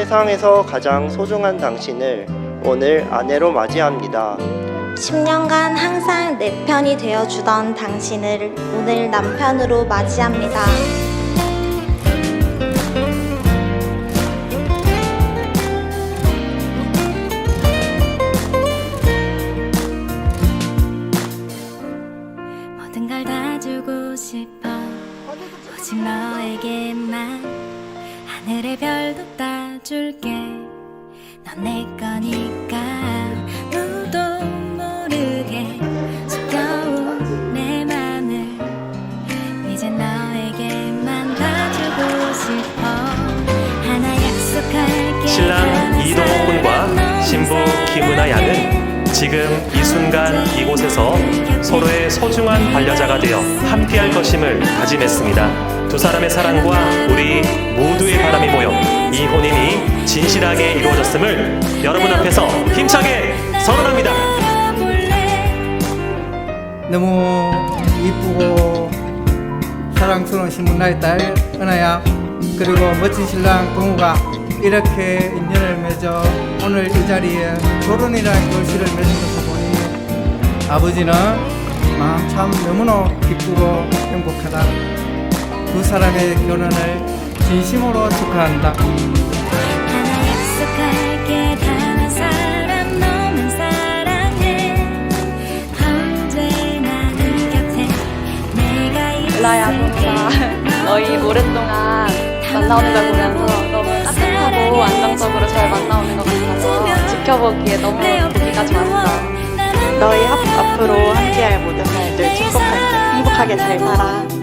세상에서 가장 소중한 당신을 오늘 아내로 맞이합니다. 10년간 항상 내 편이 되어주던 당신을 오늘 남편으로 맞이합니다. 모든 걸 다 주고 싶어 오직 너에게만 하늘의 별도 따 줄게 넌 내 거니까 누구도 모르게 숨겨온 내 맘을 이제 너에게만 다 주고 싶어 하나 약속할게 신랑 사랑 신부 김은아 양은. 지금 이 순간 이곳에서 서로의 소중한 반려자가 되어 함께할 것임을 다짐했습니다. 두 사람의 사랑과 우리 모두의 바람이 모여 이 혼인이 진실하게 이루어졌음을 여러분 앞에서 힘차게 선언합니다. 너무 이쁘고 사랑스러운 신부 나의 딸 은하야 그리고 멋진 신랑 동우가 이렇게 인연을 맺어 오늘 이 자리에 결혼이라는 결실을 맺은 것을 보니 아버지는 마음 참 너무나 기쁘고 행복하다 두 사람의 결혼을 진심으로 축하한다 일라야 동우가 너희 오랫동안 만나오는 걸 보면서 너무 따뜻하고 안정적으로 잘 만나오는 것 같아서 지켜보기에 너무 보기가 좋았어. 너희 앞, 앞으로 함께할 모든 날들 축복할게. 행복하게 잘 살아.